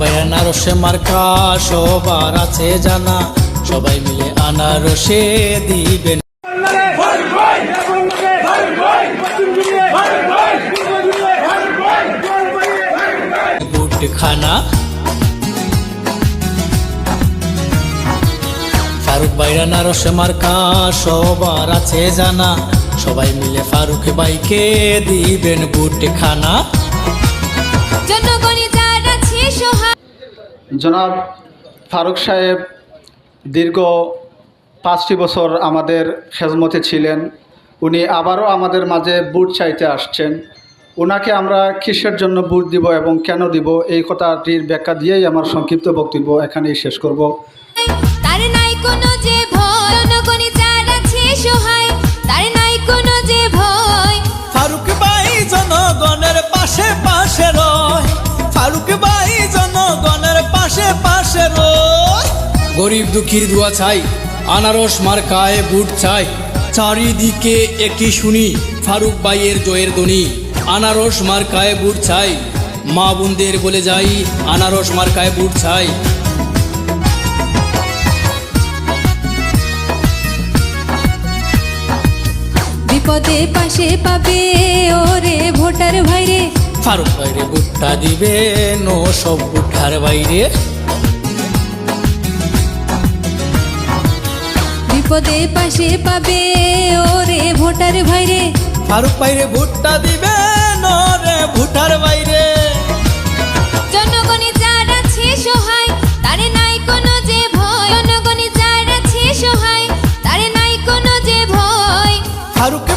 ভাই আনারসে মার্কা, সবার আছে জানা। সবাই মিলে আনারসে দিবেন। ফারুক ভাইরা নারসে মার্কা, সবার আছে জানা। সবাই মিলে ফারুক ভাইকে দিবেন বুট খানা জনাব ফারুক সাহেব দীর্ঘ পাঁচটি বছর আমাদের খেজমতে ছিলেন। উনি আবারও আমাদের মাঝে বুট চাইতে আসছেন। ওনাকে আমরা কিসের জন্য বুট দিব এবং কেন দিব এই কথাটির ব্যাখ্যা দিয়েই আমার সংক্ষিপ্ত বক্তব্য এখানেই শেষ করব। যে গরিব দুঃখীর দোয়া চাই আনারস মার্কায় বুট চাই। চারিদিকে একই শুনি ফারুক ভাইয়ের জয়ের ধ্বনি। আনারস মার্কায় বুট চাই মা বোনদের বলে যাই আনারস মার্কায় বুট চাই। বিপদে পাশে পাবে ওরে ভোটার ভাইরে। ফারুক ভাইরে বুটটা দিবে নো সব বুটটার বাইরে বিপদে পাশে পাবে। ওরে ভোটার ভাইরে। ফারুক ভাইরে ভোটটা দিবে নরে ভোটার বাইরে জনগণে যার আছে সহায় তারে নাই কোনো যে ভয়। জনগণে যার আছে সহায় তারে নাই কোনো যে ভয়। ফারুক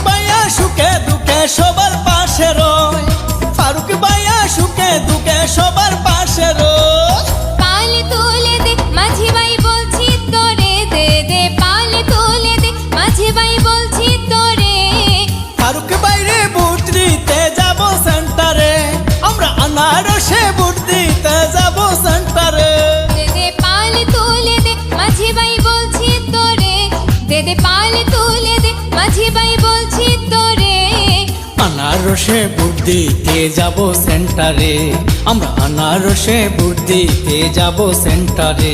আনারসে বুট দিতে যাব সেন্টারে। আমরা আনারসে বুট দিতে যাব সেন্টারে।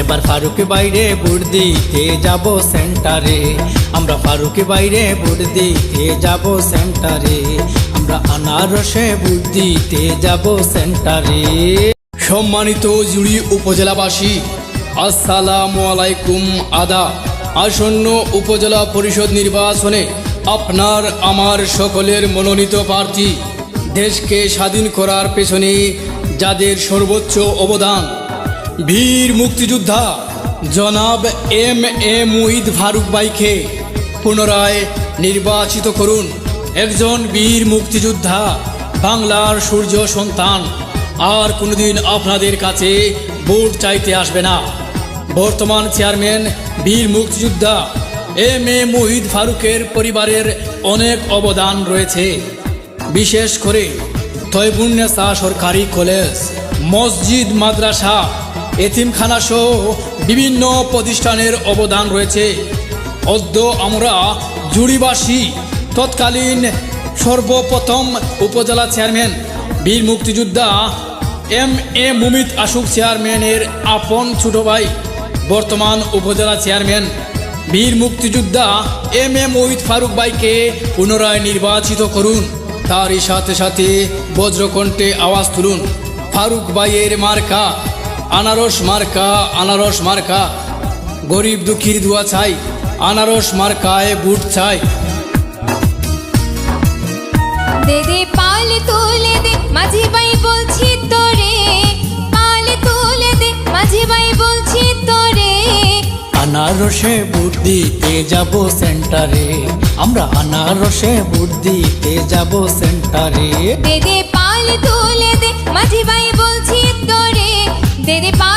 এবার ফারুক বাইরে বুট দিতে যাব সেন্টারে। আমরা ফারুক বাইরে বুট দিতে যাব সেন্টারে। আমরা আনারসে বুট দিতে যাব সেন্টারে। সম্মানিত জুড়ি উপজেলাবাসী, আসসালামু আলাইকুম, আদা। আসন্ন উপজেলা পরিষদ নির্বাচনে আপনার, আমার সকলের মনোনীত প্রার্থী, দেশকে স্বাধীন করার পেছনে যাদের সর্বোচ্চ অবদান। বীর মুক্তিযোদ্ধা জনাব এম এ মুহিদ ফারুক বাইকে পুনরায় নির্বাচিত করুন। একজন বীর মুক্তিযোদ্ধা, বাংলার সূর্য সন্তান। আর কোনোদিন আপনাদের কাছে ভোট চাইতে আসবে না। বর্তমান চেয়ারম্যান, বীর মুক্তিযোদ্ধা এম এ মুহিদ ফারুকের পরিবারের অনেক অবদান রয়েছে। বিশেষ করে তয়বুন্নেসা সরকারি কলেজ, মসজিদ, মাদ্রাসা, এতিমখানা সহ বিভিন্ন প্রতিষ্ঠানের অবদান রয়েছে। অদ্য আমরা জুড়িবাসী তৎকালীন সর্বপ্রথম উপজেলা চেয়ারম্যান বীর মুক্তিযোদ্ধা এম এ মুমিত আশুক চেয়ারম্যানের আপন ছোট ভাই, বর্তমান উপজেলা চেয়ারম্যান বীর মুক্তিযোদ্ধা এম এ মোহিত ফারুক ভাইকে পুনরায় নির্বাচিত করুন। তারই সাথে সাথে বজ্রকণ্ঠে আওয়াজ তুলুন। ফারুক ভাইয়ের মার্কা, আনারস মার্কা আনারস মার্কা। গরিব দুঃখীর দোয়া চাই আনারস মার্কায় বুট চাই দে দে পালে তুলে দে, মাঝি ভাই বলছি আনারসে বুট দিতে যাব সেন্টারে। আমরা আনারসে বুট দিতে যাব সেন্টারে। দেদে পাল পালে তুলে দে, মাঝি ভাই বলছি তোরে। দেদে দে পা